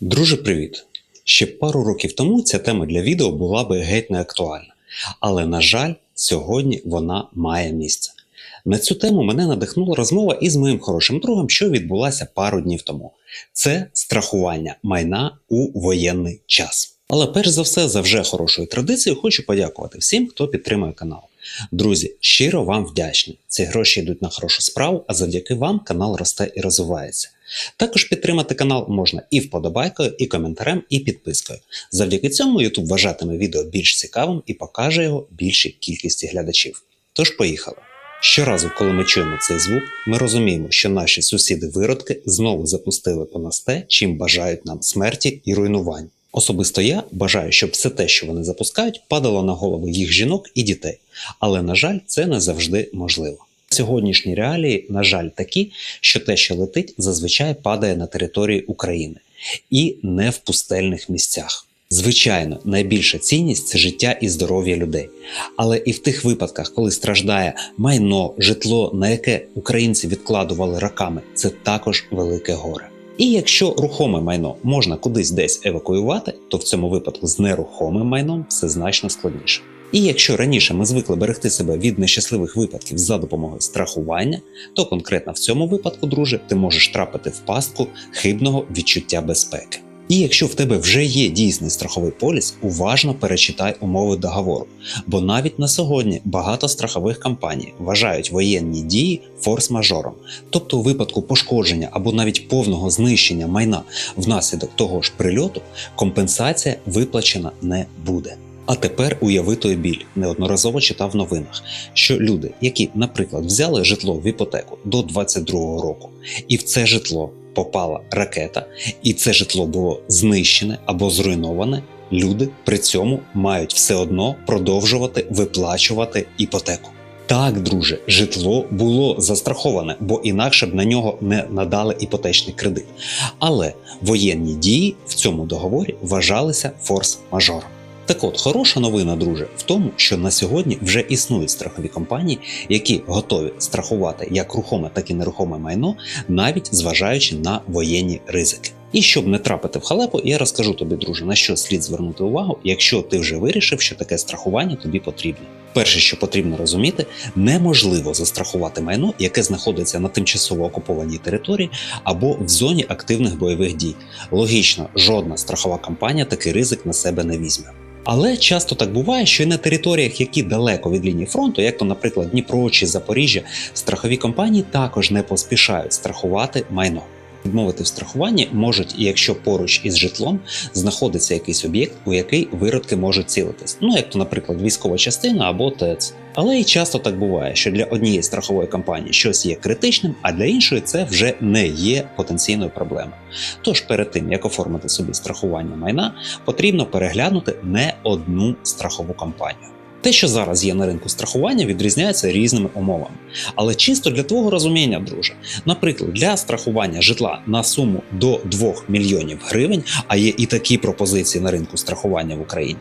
Друже, привіт! Ще пару років тому ця тема для відео була би геть не актуальна. Але, на жаль, сьогодні вона має місце. На цю тему мене надихнула розмова із моїм хорошим другом, що відбулася пару днів тому. Це страхування майна у воєнний час. Але перш за все, за вже хорошою традицією, хочу подякувати всім, хто підтримує канал. Друзі, щиро вам вдячний. Ці гроші йдуть на хорошу справу, а завдяки вам канал росте і розвивається. Також підтримати канал можна і вподобайкою, і коментарем, і підпискою. Завдяки цьому YouTube вважатиме відео більш цікавим і покаже його більшій кількості глядачів. Тож поїхали. Щоразу, коли ми чуємо цей звук, ми розуміємо, що наші сусіди-виродки знову запустили по нас те, чим бажають нам смерті і руйнувань. Особисто я бажаю, щоб все те, що вони запускають, падало на голови їх жінок і дітей. Але, на жаль, це не завжди можливо. Сьогоднішні реалії, на жаль, такі, що те, що летить, зазвичай падає на території України і не в пустельних місцях. Звичайно, найбільша цінність це життя і здоров'я людей. Але і в тих випадках, коли страждає майно, житло, на яке українці відкладували роками, це також велике горе. І якщо рухоме майно можна кудись десь евакуювати, то в цьому випадку з нерухомим майном все значно складніше. І якщо раніше ми звикли берегти себе від нещасливих випадків за допомогою страхування, то конкретно в цьому випадку, друже, ти можеш трапити в пастку хибного відчуття безпеки. І якщо в тебе вже є дійсний страховий поліс, уважно перечитай умови договору. Бо навіть на сьогодні багато страхових компаній вважають воєнні дії форс-мажором, тобто у випадку пошкодження або навіть повного знищення майна внаслідок того ж прильоту, компенсація виплачена не буде. А тепер уяви той біль. Неодноразово читав в новинах, що люди, які, наприклад, взяли житло в іпотеку до 22-го року, і в це житло попала ракета, і це житло було знищене або зруйноване, люди при цьому мають все одно продовжувати виплачувати іпотеку. Так, друже, житло було застраховане, бо інакше б на нього не надали іпотечний кредит. Але воєнні дії в цьому договорі вважалися форс-мажором. Так от, хороша новина, друже, в тому, що на сьогодні вже існують страхові компанії, які готові страхувати як рухоме, так і нерухоме майно, навіть зважаючи на воєнні ризики. І щоб не трапити в халепу, я розкажу тобі, друже, на що слід звернути увагу, якщо ти вже вирішив, що таке страхування тобі потрібно. Перше, що потрібно розуміти, неможливо застрахувати майно, яке знаходиться на тимчасово окупованій території або в зоні активних бойових дій. Логічно, жодна страхова компанія такий ризик на себе не візьме. Але часто так буває, що і на територіях, які далеко від лінії фронту, як то, наприклад, Дніпро чи Запоріжжя, страхові компанії також не поспішають страхувати майно. Відмовити в страхуванні можуть, якщо поруч із житлом знаходиться якийсь об'єкт, у який виродки можуть цілитись. Ну як то, наприклад, військова частина або ТЕЦ. Але і часто так буває, що для однієї страхової компанії щось є критичним, а для іншої це вже не є потенційною проблемою. Тож перед тим як оформити собі страхування майна, потрібно переглянути не одну страхову компанію. Те, що зараз є на ринку страхування, відрізняється різними умовами. Але чисто для твого розуміння, друже, наприклад, для страхування житла на суму до 2 мільйонів гривень, а є і такі пропозиції на ринку страхування в Україні,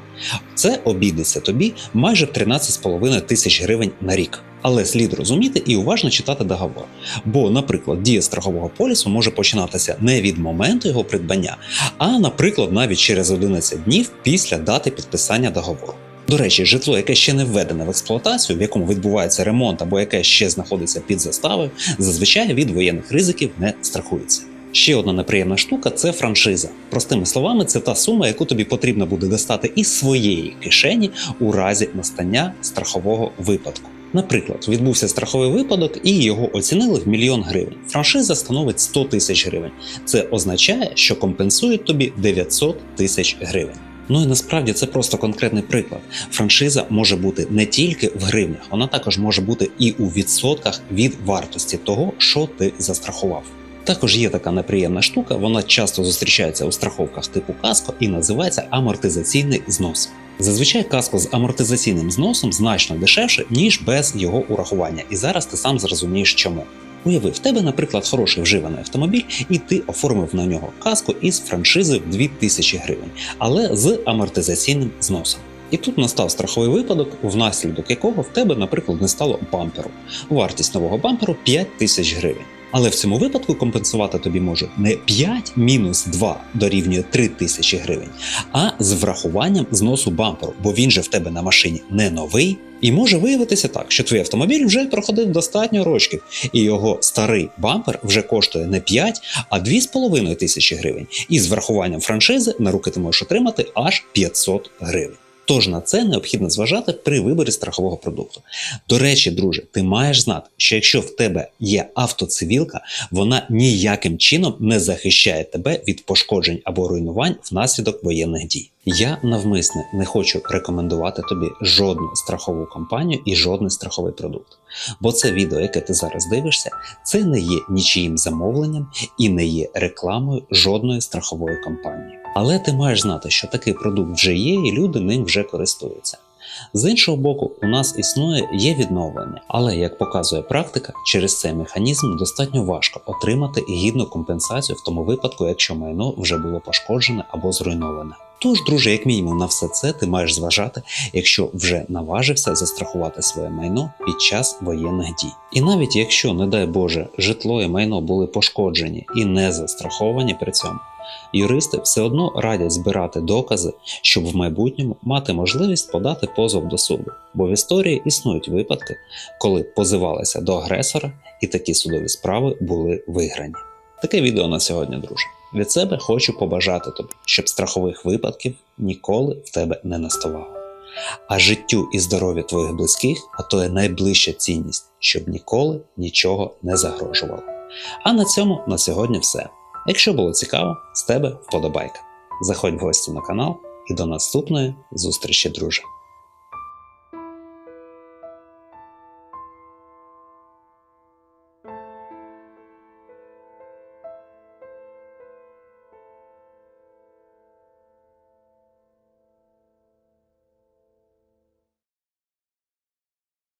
це обійдеться тобі майже 13,5 тисяч гривень на рік. Але слід розуміти і уважно читати договор. Бо, наприклад, дія страхового полісу може починатися не від моменту його придбання, а, наприклад, навіть через 11 днів після дати підписання договору. До речі, житло, яке ще не введене в експлуатацію, в якому відбувається ремонт або яке ще знаходиться під заставою, зазвичай від воєнних ризиків не страхується. Ще одна неприємна штука це франшиза. Простими словами, це та сума, яку тобі потрібно буде достати із своєї кишені у разі настання страхового випадку. Наприклад, відбувся страховий випадок і його оцінили в мільйон гривень. Франшиза становить 100 тисяч гривень. Це означає, що компенсують тобі 900 тисяч гривень. Ну і насправді це просто конкретний приклад. Франшиза може бути не тільки в гривнях, вона також може бути і у відсотках від вартості того, що ти застрахував. Також є така неприємна штука, вона часто зустрічається у страховках типу каско і називається амортизаційний знос. Зазвичай каско з амортизаційним зносом значно дешевше, ніж без його урахування, і зараз ти сам зрозумієш чому. Уяви, в тебе, наприклад, хороший вживаний автомобіль, і ти оформив на нього каску із франшизи в 2000 гривень, але з амортизаційним зносом. І тут настав страховий випадок, внаслідок якого в тебе, наприклад, не стало бамперу. Вартість нового бамперу 5 тисяч гривень. Але в цьому випадку компенсувати тобі можуть не 5 мінус 2 дорівнює 3 тисячі гривень, а з врахуванням зносу бамперу, бо він же в тебе на машині не новий. І може виявитися так, що твій автомобіль вже проходив достатньо років, і його старий бампер вже коштує не 5, а 2,5 тисячі гривень. І з врахуванням франшизи на руки ти можеш отримати аж 500 гривень. Тож на це необхідно зважати при виборі страхового продукту. До речі, друже, ти маєш знати, що якщо в тебе є автоцивілка, вона ніяким чином не захищає тебе від пошкоджень або руйнувань внаслідок воєнних дій. Я навмисне не хочу рекомендувати тобі жодну страхову компанію і жодний страховий продукт. Бо це відео, яке ти зараз дивишся, це не є нічиїм замовленням і не є рекламою жодної страхової компанії. Але ти маєш знати, що такий продукт вже є, і люди ним вже користуються. З іншого боку, у нас існує є відновлення, але як показує практика, через цей механізм достатньо важко отримати гідну компенсацію в тому випадку, якщо майно вже було пошкоджене або зруйноване. Тож, друже, як мінімум на все це ти маєш зважати, якщо вже наважився застрахувати своє майно під час воєнних дій. І навіть якщо, не дай Боже, житло і майно були пошкоджені і не застраховані при цьому, юристи все одно радять збирати докази, щоб в майбутньому мати можливість подати позов до суду. Бо в історії існують випадки, коли позивалися до агресора, і такі судові справи були виграні. Таке відео на сьогодні, друже. Від себе хочу побажати тобі, щоб страхових випадків ніколи в тебе не наставало. А життю і здоров'ю твоїх близьких, а то є найближча цінність, щоб ніколи нічого не загрожувало. А на цьому на сьогодні все. Якщо було цікаво, з тебе вподобайка. Заходь в гості на канал і до наступної зустрічі, друже.